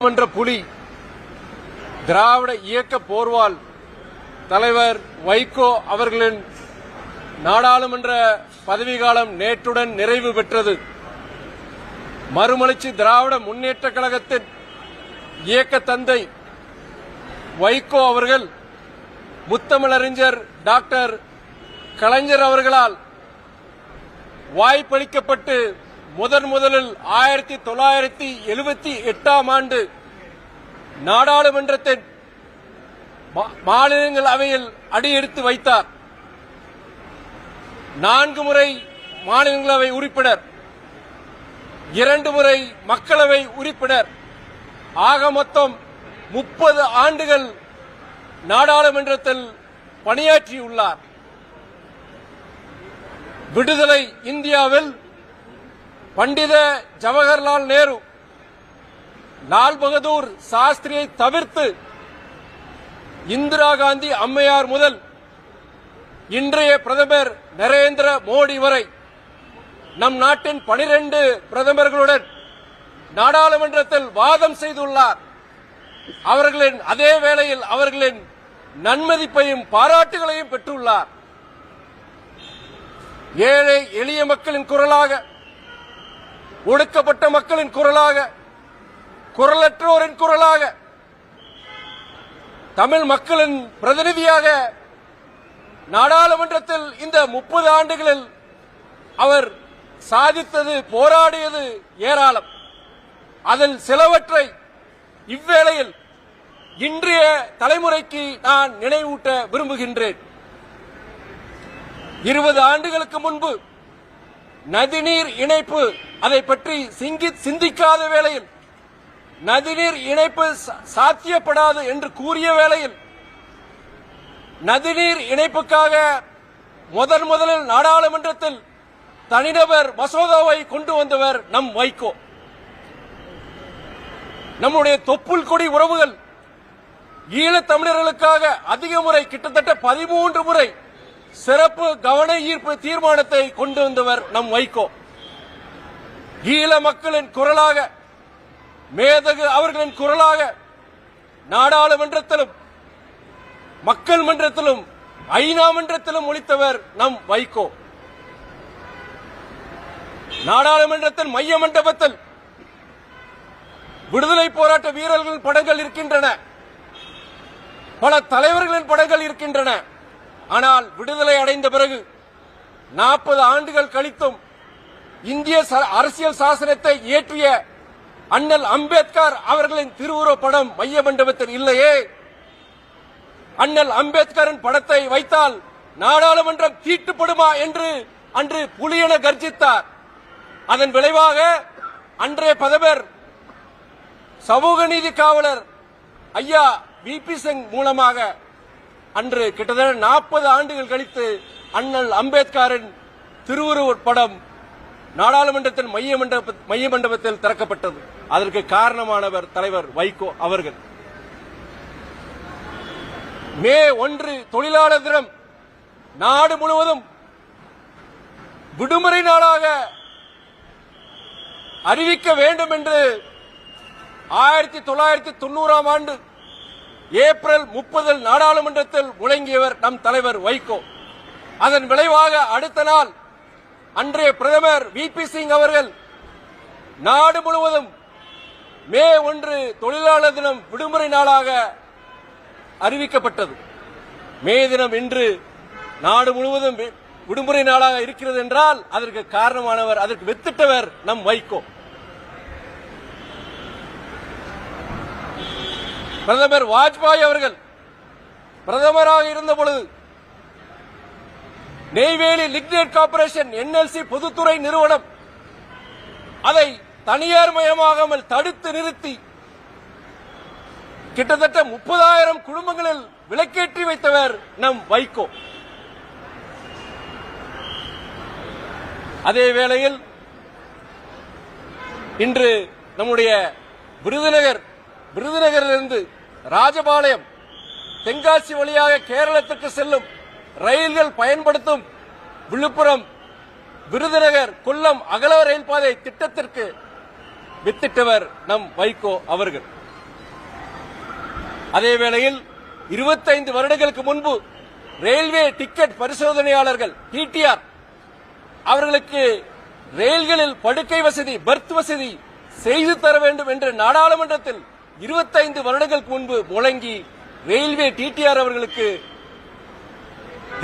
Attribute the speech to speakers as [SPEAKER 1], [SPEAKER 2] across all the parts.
[SPEAKER 1] மன்ற புலி திராவிட இயக்க போர்வால் தலைவர் வைகோ அவர்களின் நாடாளுமன்ற பதவிக்காலம் நேற்றுடன் நிறைவு பெற்றது. மறுமலர்ச்சி திராவிட முன்னேற்ற கழகத்தின் இயக்க தந்தை வைகோ அவர்கள் முத்தமிழறிஞர் டாக்டர் கலைஞர் அவர்களால் வாய்ப்பளிக்கப்பட்டு முதன் முதலில் ஆயிரத்தி தொள்ளாயிரத்தி எழுபத்தி எட்டாம் ஆண்டு நாடாளுமன்றத்தின் மாநிலங்களவையில் அடியெடுத்து வைத்தார். நான்கு முறை மாநிலங்களவை உறுப்பினர். இரண்டு முறை மக்களவை உறுப்பினர். ஆக மொத்தம் முப்பது ஆண்டுகள் நாடாளுமன்றத்தில் பணியாற்றியுள்ளார். விடுதலை இந்தியாவில் பண்டித ஜவஹர்லால் நேரு லால் பகதூர் சாஸ்திரியை தவிர்த்து இந்திரா காந்தி அம்மையார் முதல் இன்றைய பிரதமர் நரேந்திர மோடி வரை நம் நாட்டின் பனிரெண்டு பிரதமர்களுடன் நாடாளுமன்றத்தில் வாதம் செய்துள்ளார். அவர்களின் அதே வேளையில் அவர்களின் நன்மதிப்பையும் பாராட்டுகளையும் பெற்றுள்ளார். ஏழை எளிய மக்களின் குரலாக ஒடுக்கப்பட்ட மக்களின் குரலாக குரலற்றோரின் குரலாக தமிழ் மக்களின் பிரதிநிதியாக நாடாளுமன்றத்தில் இந்த முப்பது ஆண்டுகளில் அவர் சாதித்தது போராடியது ஏராளம். அதில் சிலவற்றை இவ்வேளையில் இன்றைய தலைமுறைக்கு நான் நினைவூட்ட விரும்புகின்றேன். இருபது ஆண்டுகளுக்கு முன்பு நதிநீர் இணைப்பு அதை பற்றி சிங்கி சிந்திக்காத வேளையில் நதிநீர் இணைப்பு சா- சாத்தியப்படாது என்று கூறிய வேளையில் நதிநீர் இணைப்புக்காக முதன் முதலில் நாடாளுமன்றத்தில் தனிநபர் மசோதாவை கொண்டு வந்தவர் நம் வைகோ. நம்முடைய தொப்புள் கொடி உறவுகள் ஈழத் தமிழர்களுக்காக அதிக முறை கிட்டத்தட்ட பதிமூன்று முறை சிறப்பு கவன ஈர்ப்பு தீர்மானத்தை கொண்டு வந்தவர் நம் வைகோ. ஈழ மக்களின் குரலாக மேதகு அவர்களின் குரலாக நாடாளுமன்றத்திலும் மக்கள் மன்றத்திலும் ஐநா மன்றத்திலும் ஒழித்தவர் நம் வைகோ. நாடாளுமன்றத்தின் மைய மண்டபத்தில் விடுதலை போராட்ட வீரர்களின் படங்கள் இருக்கின்றன. பல தலைவர்களின் படங்கள் இருக்கின்றன. ஆனால் விடுதலை அடைந்த பிறகு நாற்பது ஆண்டுகள் கழித்தும் இந்திய ச- அரசியல் சாசனத்தை இயற்றிய அண்ணல் அம்பேத்கர் அவர்களின் திருவுருவ படம் மைய மண்டபத்தில் இல்லையே. அண்ணல் அம்பேத்கரின் படத்தை வைத்தால் நாடாளுமன்றம் தீட்டுப்படுமா என்று அன்று புலியென கர்ஜித்தார். அதன் விளைவாக அன்றைய பிரதமர் சமூக நீதி காவலர் ஐயா வி பி சிங் மூலமாக அன்று கிட்டத்தட்ட நாற்பது ஆண்டுகள் கழித்து அண்ணல் அம்பேத்கரின் திருவுருவப் படம் நாடாளுமன்றத்தின் மைய மண்டப மைய மண்டபத்தில் திறக்கப்பட்டது. அதற்கு காரணமானவர் தலைவர் வைகோ அவர்கள். மே ஒன்று தொழிலாளர் தினம் நாடு முழுவதும் விடுமுறை நாளாக அறிவிக்க வேண்டும் என்று ஆயிரத்தி தொள்ளாயிரத்தி தொண்ணூறாம் ஆண்டு ஏப்ரல் முப்பதில் நாடாளுமன்றத்தில் முழங்கியவர் நம் தலைவர் வைகோ. அதன் விளைவாக அடுத்த நாள் அன்றைய பிரதமர் வி பி சிங் அவர்கள் நாடு முழுவதும் மே ஒன்று தொழிலாளர் தினம் விடுமுறை நாளாக அறிவிக்கப்பட்டது. மே தினம் இன்று நாடு முழுவதும் விடுமுறை நாளாக இருக்கிறது என்றால் அதற்கு காரணமானவர் அதற்கு வித்திட்டவர் நம் வைகோ. பிரதமர் வாஜ்பாய் அவர்கள் பிரதமராக இருந்த பொழுது நெய்வேலி லிக்னேட் கார்பரேஷன் என்எல்சி பொதுத்துறை நிறுவனம் அதை தனியார் மயமாகாமல் தடுத்து நிறுத்தி கிட்டத்தட்ட முப்பதாயிரம் குடும்பங்களில் விலக்கேற்றி வைத்தவர் நம் வைகோ. அதே வேளையில் இன்று நம்முடைய விருதுநகர் விருதுநகரிலிருந்து ராஜபாளையம் தென்காசி வழியாக கேரளத்துக்கு செல்லும் ரயில்கள் பயன்படுத்தும் விழுப்புரம் விருதுநகர் கொல்லம் அகல ரயில் பாதை திட்டத்திற்கு வித்திட்டவர் நம் வைகோ அவர்கள். அதே வேளையில் 25 வருடங்களுக்கு முன்பு ரயில்வே டிக்கெட் பரிசோதனையாளர்கள் டிடிஆர் அவர்களுக்கு ரயில்களில் படுக்கை வசதி பர்த் வசதி செய்து தர வேண்டும் என்று நாடாளுமன்றத்தில் 25 வருடங்களுக்கு முன்பு முழங்கி ரயில்வே டிடிஆர் அவர்களுக்கு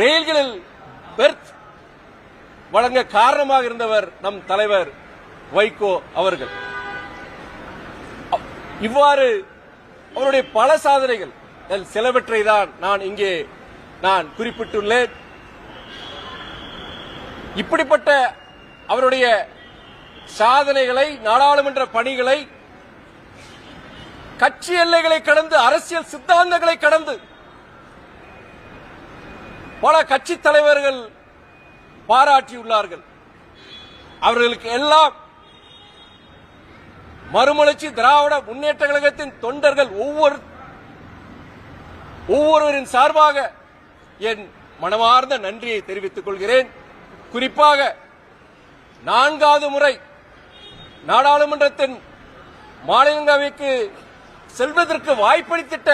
[SPEAKER 1] ரயில்களில் பெர்த் வழங்க காரணமாக இருந்தவர் நம் தலைவர் வைகோ அவர்கள். இவ்வாறு அவருடைய பல சாதனைகள் சிலவற்றை தான் நான் இங்கே நான் குறிப்பிட்டுள்ளேன். இப்படிப்பட்ட அவருடைய சாதனைகளை நாடாளுமன்ற பணிகளை கட்சி எல்லைகளை கடந்து அரசியல் சித்தாந்தங்களை கடந்து பல கட்சி தலைவர்கள் பாராட்டியுள்ளார்கள். அவர்களுக்கு எல்லாம் மறுமலர்ச்சி திராவிட முன்னேற்ற கழகத்தின் தொண்டர்கள் ஒவ்வொரு ஒவ்வொருவரின் சார்பாக என் மனமார்ந்த நன்றியை தெரிவித்துக் கொள்கிறேன். குறிப்பாக நான்காவது முறை நாடாளுமன்றத்தின் மாநிலங்களவைக்கு செல்வதற்கு வாய்ப்பளித்திட்ட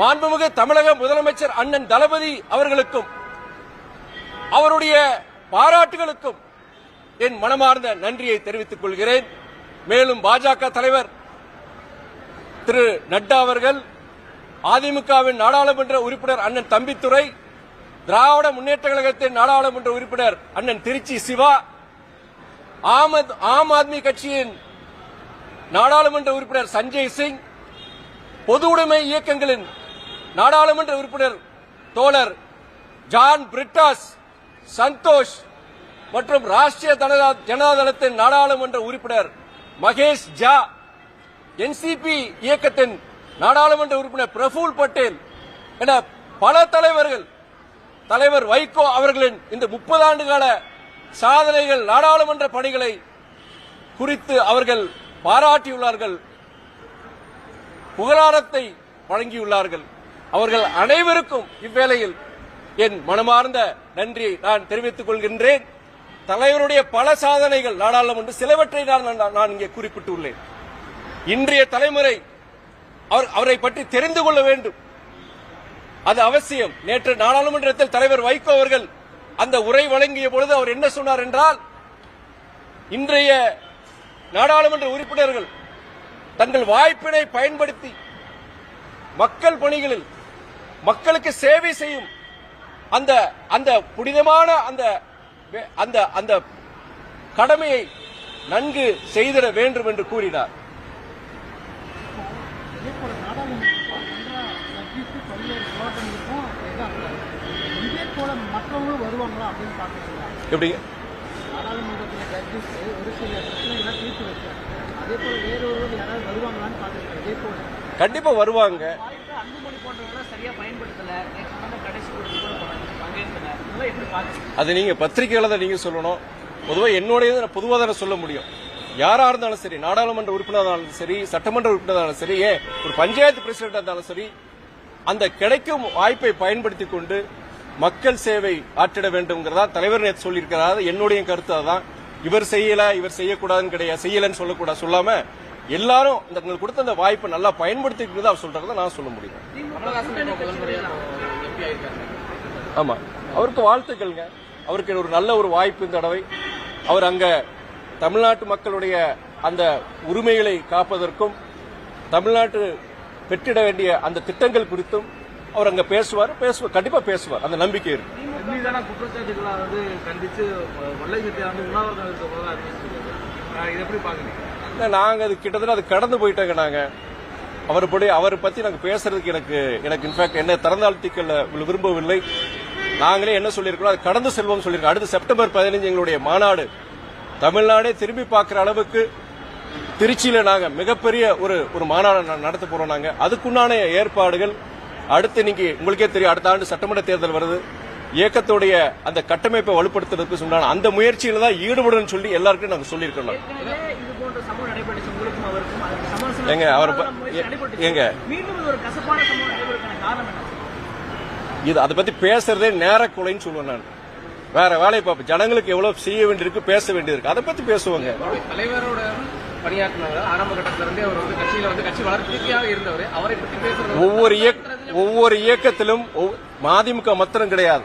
[SPEAKER 1] மாண்புமிகு தமிழக முதலமைச்சர் அண்ணன் தளபதி அவர்களுக்கும் அவருடைய பாராட்டுகளுக்கும் என் மனமார்ந்த நன்றியை தெரிவித்துக் கொள்கிறேன். மேலும் பாஜக தலைவர் திரு நட்டா அவர்கள் அதிமுகவின் நாடாளுமன்ற உறுப்பினர் அண்ணன் தம்பித்துறை திராவிட முன்னேற்ற கழகத்தின் நாடாளுமன்ற உறுப்பினர் அண்ணன் திருச்சி சிவா ஆமத் ஆம் ஆத்மி கட்சியின் நாடாளுமன்ற உறுப்பினர் சஞ்சய் சிங் பொது உடைமை இயக்கங்களின் நாடாளுமன்ற உறுப்பினர் தோழர் ஜான் பிரிட்டாஸ் சந்தோஷ் மற்றும் ராஷ்டிரிய ஜனதாதளத்தின் நாடாளுமன்ற உறுப்பினர் மகேஷ் ஜா என்சிபி இயக்கத்தின் நாடாளுமன்ற உறுப்பினர் பிரபுல் பட்டேல் என பல தலைவர்கள் தலைவர் வைகோ அவர்களின் இந்த முப்பது ஆண்டு கால சாதனைகள் நாடாளுமன்ற பணிகளை குறித்து அவர்கள் பாராட்டியுள்ளார்கள். புகழாரத்தை வழங்கியுள்ளார்கள். அவர்கள் அனைவருக்கும் இவ்வேளையில் என் மனமார்ந்த நன்றியை நான் தெரிவித்துக் கொள்கின்றேன். தலைவருடைய பல சாதனைகள் நாடாளுமன்ற சிலவற்றை நான் நான் நான் இங்கே குறிப்பிட்டுள்ளேன். இன்றைய தலைமுறை அவர் அவரை பற்றி தெரிந்து கொள்ள வேண்டும். அது அவசியம். நேற்று நாடாளுமன்றத்தில் தலைவர் வைகோ அவர்கள் அந்த உரை வழங்கிய பொழுது அவர் என்ன சொன்னார் என்றால் இன்றைய நாடாளுமன்ற உறுப்பினர்கள் தங்கள் வாய்ப்பினை பயன்படுத்தி மக்கள் பணிகளில் மக்களுக்கு சேவை செய்யும் அந்த அந்த புனிதமான அந்த அந்த அந்த கடமையை நன்கு செய்திட வேண்டும் என்று கூறினார்.
[SPEAKER 2] எப்படிங்க ஜட்ஜஸ் ஒரு சில பிரச்சனைகள்லாம் தீர்த்து வச்சார் அதே போல வேறொரு யாராவது வருவாங்களான்னு பார்த்துருக்கேன் அதே போல
[SPEAKER 1] கண்டிப்பா வருவாங்க.
[SPEAKER 3] அன்புமணி போன்றவங்களாம் சரியா பயன்படுத்தல நேற்று சொன்ன கடைசி கூட பங்கேற்கல எப்படி பாக்குறீங்க
[SPEAKER 1] அது நீங்க பத்திரிகையாளர் தான் நீங்க சொல்லணும். பொதுவாக என்னுடையது நான் பொதுவா தானே சொல்ல முடியும். யாரா இருந்தாலும் சரி நாடாளுமன்ற உறுப்பினராக இருந்தாலும் சரி சட்டமன்ற உறுப்பினராக சரி ஏன் ஒரு பஞ்சாயத்து பிரசிடண்டா இருந்தாலும் சரி அந்த கிடைக்கும் வாய்ப்பை பயன்படுத்தி கொண்டு மக்கள் சேவை ஆற்றிட வேண்டும்ங்கிறதா தலைவர் நேற்று சொல்லியிருக்கிறார். என்னுடைய கருத்து அதான் இவர் செய்யல இவர் செய்யக்கூடாதுன்னு கிடையாது செய்யலன்னு சொல்லக்கூடாது சொல்லாம எல்லாரும் இந்த உங்களுக்கு கொடுத்த அந்த வாய்ப்பை நல்லா பயன்படுத்திக்கிறது அவர் சொல்றதை நான் சொல்ல முடியும். ஆமா. அவருக்கு வாழ்த்துக்கள்ங்க. அவருக்கு ஒரு நல்ல ஒரு வாய்ப்பு இந்த தடவை. அவர் அங்க தமிழ்நாட்டு மக்களுடைய அந்த உரிமைகளை காப்பதற்கும் தமிழ்நாட்டு பெற்றிட வேண்டிய அந்த திட்டங்கள் குறித்தும் அவர் அங்க பேசுவார். பேசுவார் கண்டிப்பா பேசுவார். அந்த நம்பிக்கை இருக்கு.
[SPEAKER 4] உண்மைதான? குற்றச்சாட்டுகளை வந்து கண்டிச்சு சட்டை வந்து உண்ணாவிரதம் இருக்க போது அறிவிச்சிருக்காரு இதை எப்படி பாக்குறீங்க
[SPEAKER 1] நாங்க அது கிட்டத்தட்ட அது கடந்து போயிட்டாங்க நாங்க. அவர் படி அவரை பத்தி நாங்க பேசுறதுக்கு எனக்கு எனக்கு இன்ஃபேக்ட் என்ன திறந்தாழ்த்திக்கல விரும்பவில்லை. நாங்களே என்ன சொல்லியிருக்கோம் அது கடந்து செல்வோம் சொல்லியிருக்கோம் அடுத்து செப்டம்பர் பதினஞ்சு எங்களுடைய மாநாடு. தமிழ்நாடே திரும்பி பார்க்குற அளவுக்கு திருச்சியில் நாங்கள் மிகப்பெரிய ஒரு ஒரு மாநாடு ந- நடத்த போறோம் நாங்கள் அதுக்குண்டான ஏற்பாடுகள் அடுத்து இன்னைக்கு உங்களுக்கே தெரியும் அடுத்த ஆண்டு சட்டமன்ற தேர்தல் வருது. இயக்கத்துடைய அந்த கட்டமைப்பை வலுப்படுத்துறதுக்கு உண்டான அந்த முயற்சியில தான் ஈடுபடுன்னு சொல்லி எல்லாருக்கும் நாங்க சொல்லியிருக்கோம் ஏங்க, அவர்.
[SPEAKER 3] மீண்டும் இது ஒரு கசப்பான சம்பவம் நடைபெறதுக்கான காரணம் என்ன?
[SPEAKER 1] இது அதை பத்தி பேசுறதே நேரக்குலைன்னு சொல்லுவேன் நான். வேற வேலையை பார்ப்பேன் ஜனங்களுக்கு எவ்வளவு செய்ய வேண்டியிருக்கு பேச வேண்டியிருக்கு. அதை பத்தி பேசுவாங்க.
[SPEAKER 4] தலைவரோட பணியாற்றினவர் ஆரம்ப கட்டத்துல இருந்தே அவர் வந்து கட்சியில வந்து கட்சி வளர்ச்சிக்காக இருந்தவர். அவரை பற்றி பேசுறது
[SPEAKER 1] ஒவ்வொரு ஒவ்வொரு இயக்கத்திலும் மதிமுக மாத்திரம் கிடையாது.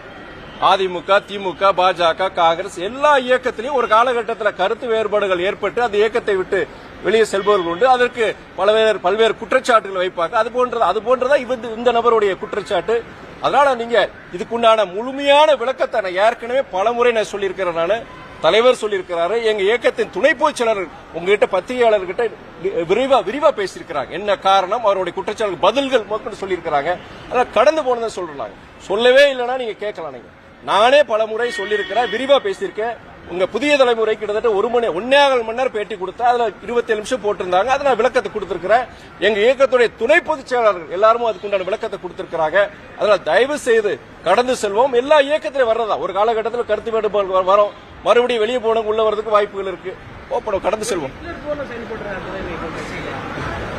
[SPEAKER 1] அதிமுக திமுக பாஜக காங்கிரஸ் எல்லா இயக்கத்திலையும் ஒரு காலகட்டத்தில் கருத்து வேறுபாடுகள் ஏற்பட்டு அந்த இயக்கத்தை விட்டு வெளியே செல்பவர்கள் உண்டு. அதற்கு பல்வேறு பல்வேறு குற்றச்சாட்டுகள் வைப்பாங்க அது போன்றது அது போன்றதா இவ- இந்த நபருடைய குற்றச்சாட்டு. அதனால நீங்க இதுக்குண்டான முழுமையான விளக்கத்தை நான் ஏற்கனவே பலமுறை நான் சொல்லியிருக்கிறேன் நான். தலைவர் சொல்லியிருக்கிறாரு. எங்க இயக்கத்தின் துணை பொதுச்செயலாளர் உங்ககிட்ட பத்திரிகையாளர்கிட்ட விரிவா விரிவா பேசியிருக்கிறாங்க. என்ன காரணம்? அவருடைய குற்றச்சாட்டு பதில்கள் மக்கள் சொல்லியிருக்கிறாங்க. அதனால கடந்து போனதை சொல்றாங்க. சொல்லவே இல்லைன்னா நீங்க கேட்கலாம் நீங்க. நானே பல முறை சொல்லியிருக்கிறேன் விரிவா பேசியிருக்கேன். உங்க புதிய தலைமுறை கிட்டத்தட்ட ஒரு மணி ஒன்னேகால் மணி நேரம் பேட்டி கொடுத்தா அதுல இருபத்தி நிமிஷம் போட்டிருந்தாங்க. அதை நான் விளக்கத்தை கொடுத்திருக்கிறேன். எங்க இயக்கத்துடைய துணை பொதுச் செயலாளர்கள் எல்லாரும் அதுக்குண்டான விளக்கத்தை கொடுத்திருக்கிறாங்க. அதனால தயவு செய்து கடந்து செல்வோம். எல்லா இயக்கத்திலும் வர்றதா? ஒரு காலகட்டத்தில் கருத்து வேண்டுபாடு வரும். மறுபடியும் வெளியே போனவங்க உள்ள வரதுக்கு வாய்ப்புகள் இருக்கு. ஓப்பனம் கடந்து செல்வோம்.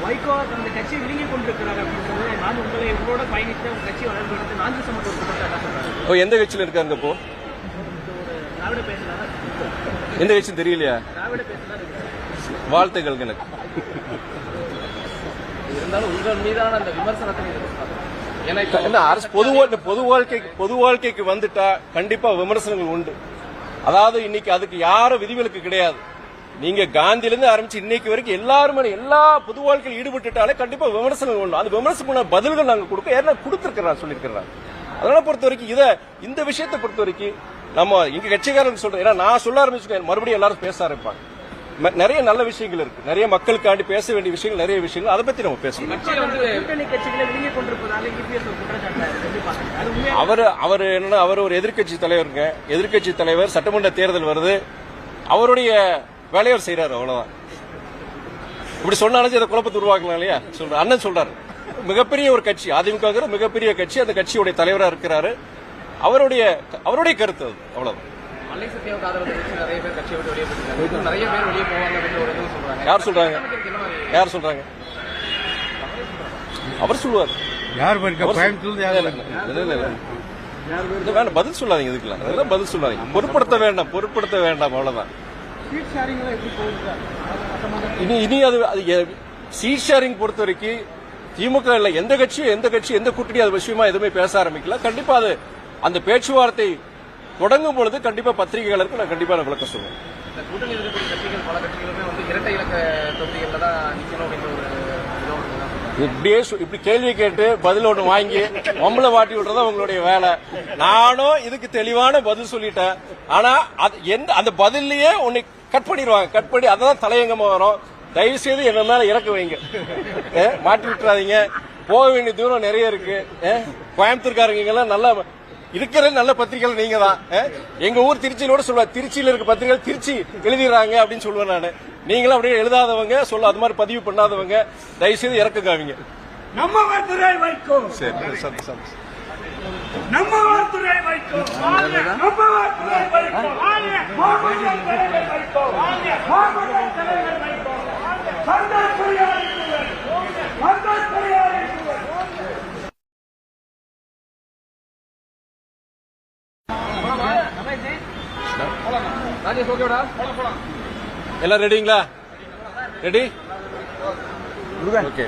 [SPEAKER 3] வைகோ அந்த கட்சியை விழுங்கி கொண்டிருக்கிறார் அப்படின்றது நான் உங்களை உங்களோட பயணித்த கட்சி வளர்ந்து நான்கு சமத்துவ
[SPEAKER 1] இப்போ எந்த கட்சியில் இருக்காங்க இப்போ? எந்த கட்சியும் தெரியலையா? வாழ்த்துக்கள் எனக்கு
[SPEAKER 4] இருந்தாலும் உங்கள் மீதான அந்த விமர்சனத்தை
[SPEAKER 1] அரசு பொது பொது வாழ்க்கைக்கு பொது வாழ்க்கைக்கு வந்துட்டா கண்டிப்பா விமர்சனங்கள் உண்டு. அதாவது இன்னைக்கு அதுக்கு யாரும் விதிவிலக்கு கிடையாது. நீங்க காந்தில இருந்து ஆரம்பிச்சு இன்னைக்கு வரைக்கும் எல்லாருமே எல்லா பொது வாழ்க்கையில் ஈடுபட்டுட்டாலே கண்டிப்பா விமர்சனங்கள் உண்டு. அந்த விமர்சனம் பதில்கள் நாங்க கொடுக்க ஏன்னா கொடுத்துருக்கிறேன் சொல்லியிருக்கிறேன் அதனால பொறுத்த வரைக்கும் இத இந்த விஷயத்தை பொறுத்த வரைக்கும் நம்ம எங்க கட்சிக்காரங்க சொல்றோம் ஏன்னா நான் சொல்ல ஆரம்பிச்சுட்டேன் மறுபடியும் எல்லாரும் பேச ஆரம்பிப்பாங்க. நிறைய நல்ல விஷயங்கள் இருக்கு. நிறைய மக்களுக்காண்டி பேச வேண்டிய விஷயங்கள் நிறைய விஷயங்கள். அதை பத்தி நம்ம பேசணும். அவர் அவர் என்னன்னா அவர் ஒரு எதிர்க்கட்சி தலைவருங்க. எதிர்க்கட்சி தலைவர் சட்டமன்ற தேர்தல் வருது. அவருடைய வேலையை அவர் செய்யறாரு அவ்வளவுதான். இப்படி சொன்னாலும் அதை குழப்பத்தை உருவாக்கலாம் இல்லையா? சொல்ற அண்ணன் சொல்றாரு. மிகப்பெரிய ஒரு கட்சி அதிமுக மிகப்பெரிய கட்சி அந்த கட்சியுடைய தலைவரா இருக்கிறாரு. அவருடைய அவருடைய கருத்து அது
[SPEAKER 4] சொல்றாங்க.
[SPEAKER 1] யார் சொல்றாங்க? யார் சொல்றாங்க? அவர் சொல்லுவார்.
[SPEAKER 2] யார்
[SPEAKER 1] வேண்டாம் பதில் சொல்லாதீங்க இதுக்கெல்லாம். அதெல்லாம் பதில் சொல்லாதீங்க. பொருட்படுத்த வேண்டாம் பொருட்படுத்த வேண்டாம் அவ்வளவுதான். இனி இனி அது அது சீட் ஷேரிங் பொறுத்த வரைக்கும் திமுக இல்ல எந்த கட்சியும் எந்த கட்சி எந்த கூட்டணி அது விஷயமா எதுவுமே பேச ஆரம்பிக்கல. கண்டிப்பா அது அந்த பேச்சுவார்த்தை தொடங்கும் பொழுது கண்டிப்பா பத்திரிகைகளுக்கு நான் கண்டிப்பா நான் விளக்க சொல்லுவேன்
[SPEAKER 4] கூட்டணியில் இருக்கக்கூடிய கட்சிகள் பல கட்சிகளுமே வந்து இரட்டை இலக்க தொகுதிகளில் தான் நிற்கணும் அப்படின்ற ஒரு இதோ ஒன்று தான் சொல்றாங்க.
[SPEAKER 1] இப்படியே இப்படி கேள்வி கேட்டு பதில் ஒன்று வாங்கி மம்மளை வாட்டி விடுறதா உங்களுடைய வேலை. நானும் இதுக்கு தெளிவான பதில் சொல்லிட்டேன். ஆனா அது எந்த அந்த பதில்லயே உன்னை கட் பண்ணிடுவாங்க. கட் பண்ணி அதான் தலையங்கமா வரும். தயவு செய்து என்ன மேல இறக்க வைங்க. மாட்டி விட்டுறாதீங்க. போக வேண்டிய தூரம் நிறைய இருக்கு. கோயம்புத்தூர்காரங்க எல்லாம் நல்லா இருக்கிற நல்ல பத்திரிகைகள் நீங்க தான்? எங்க ஊர் திருச்சியிலோட சொல்லுவா திருச்சியில இருக்க பத்திரிகைகள் திருச்சி எழுதிடுறாங்க அப்படின்னு சொல்லுவேன் நானு. நீங்களும் அப்படியே எழுதாதவங்க சொல்ல அது மாதிரி பதிவு பண்ணாதவங்க தயவு செய்து இறக்குங்க அவங்க
[SPEAKER 5] நம்ம
[SPEAKER 1] சரி சரி சரி
[SPEAKER 5] நம்ம வாழ்த்துறை வைக்கோ நம்ம வாழ்த்துறை வைக்கோ
[SPEAKER 4] ராஜேஷ் ஓகேடா
[SPEAKER 1] எல்லாம் ரெடிங்களா ரெடி ஓகே